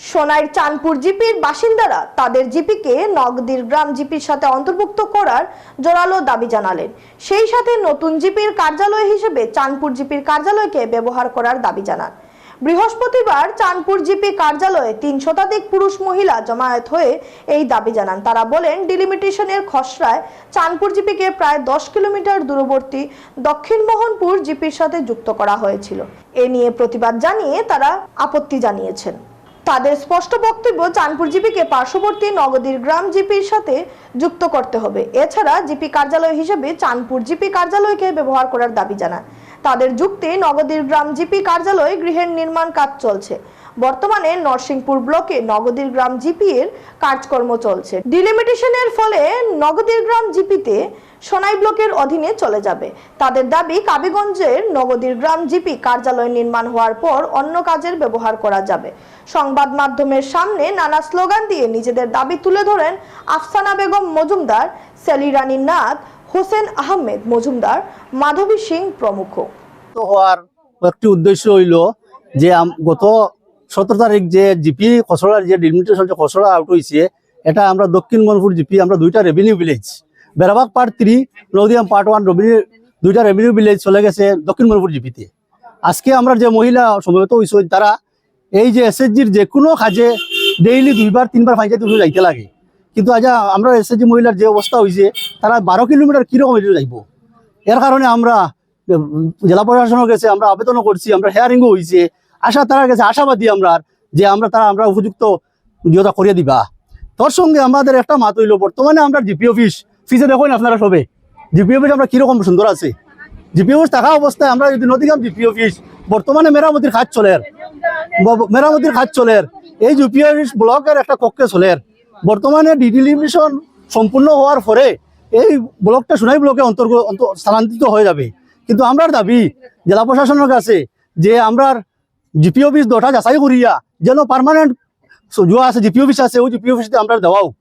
সোনাইর চাঁদপুর জিপির বাসিন্দারা তাদের জিপিকে নগদীর গ্রাম জিপির সাথে অন্তর্ভুক্ত করার জোরালো দাবি জানালেন। সেই সাথে নতুন জিপির কার্যালয় হিসেবে চাঁদপুর জিপির কার্যালয়কে ব্যবহার করার দাবি জানান। বৃহস্পতিবার চাঁদপুর জিপি কার্যালয়ে তিন শতাধিক পুরুষ মহিলা জমায়েত হয়ে এই দাবি জানান। তারা বলেন, ডিলিমিটেশনের খসড়ায় চাঁদপুর জিপিকে প্রায় দশ কিলোমিটার দূরবর্তী দক্ষিণ মোহনপুর জিপির সাথে যুক্ত করা হয়েছিল। এ নিয়ে প্রতিবাদ জানিয়ে তারা আপত্তি জানিয়েছেন। তাদের স্পষ্ট বক্তব্য চানপুর জিপিকে পার্শ্ববর্তী নগদীর গ্রাম জিপির সাথে যুক্ত করতে হবে। এছাড়া জিপি কার্যালয় হিসেবে চাঁদপুর জিপি কার্যালয়কে ব্যবহার করার দাবি জানান তাদের যুক্তি, নগদীর গ্রাম জিপি কার্যালয়ে গৃহের নির্মাণ কাজ চলছে। বর্তমানে নরসিংপুর ব্লকে নগদীর গ্রাম জিপি এর কাজকর্ম চলছে। ডিলিমিটেশনের ফলে নগদীর গ্রাম জিপিতে সোনাই ব্লকের অধীনে চলে যাবে। তাদের দাবি, কাবিগঞ্জের নগদীর গ্রাম জিপি কার্যালয় নির্মাণ হওয়ার পর অন্য কাজের ব্যবহার করা যাবে। সংবাদ মাধ্যমের সামনে নানা স্লোগান দিয়ে নিজেদের দাবি তুলে ধরেন আফসানা বেগম মজুমদার সেলি রানী নাথ হোসেন আহমেদ মজুমদার, মাধবী সিং প্রমুখ। হওয়ার একটি উদ্দেশ্য হইল যে গত সতেরো তারিখ যে জিপি খসড়ার যে ডিলিমিটেশন খসড়া আউট হয়েছে এটা আমরা দক্ষিণ মনপুর জিপি, আমরা দুইটা revenue village Berabag part three Nadiam part one revenue দুইটা রেভিনিউ ভিলেজ চলে গেছে দক্ষিণ মনপুর জিপিতে। আজকে আমরা যে মহিলা সমবেত হয়েছে তারা এই যে এসএসজির যে কোনো কাজে ডেইলি দুইবার, তিনবার অফিসে যাইতে লাগে। কিন্তু আজ আমরা এসএসজি মহিলার যে অবস্থা হয়েছে তারা বারো কিলোমিটার কীরকম এটা যাইব? এর কারণে আমরা জেলা প্রশাসনের কাছে আমরা আবেদনও করছি, আমরা হেয়ারিংও হয়েছে আশা তার কাছে আশাবাদী আমরা যে আমরা তারা, আমরা উপযুক্ত ইয়েটা করিয়ে দিবা। তোর সঙ্গে আমাদের একটা মাত হইল, বর্তমানে আমরা জিপি অফিস, ফিসে দেখুন আপনারা সবে। জিপি অফিস আমরা কীরকম সুন্দর আছে? জিপি অফিস থাকা অবস্থায় আমরা যদি নদীগ্রাম জিপি অফিস, বর্তমানে মেরামতির কাজ চলে ব- মেরামতির কাজ চলে এই জিপি অফিস ব্লকের একটা কক্ষে চলে বর্তমানে ডিডিলিমিশন সম্পূর্ণ হওয়ার পরে এই ব্লকটা সোনাই ব্লকে অন্তর্গত অন্ত- স্থানান্তরিত হয়ে যাবে। কিন্তু আমরা দাবি জেলা প্রশাসনের কাছে যে আমরার জিপি অফিস দটা যাচাই করিয়া যেন পারমানেন্ট যা আছে জিপি অফিস আছে, ওই জিপি অফিসে আমরা দেওয়াও।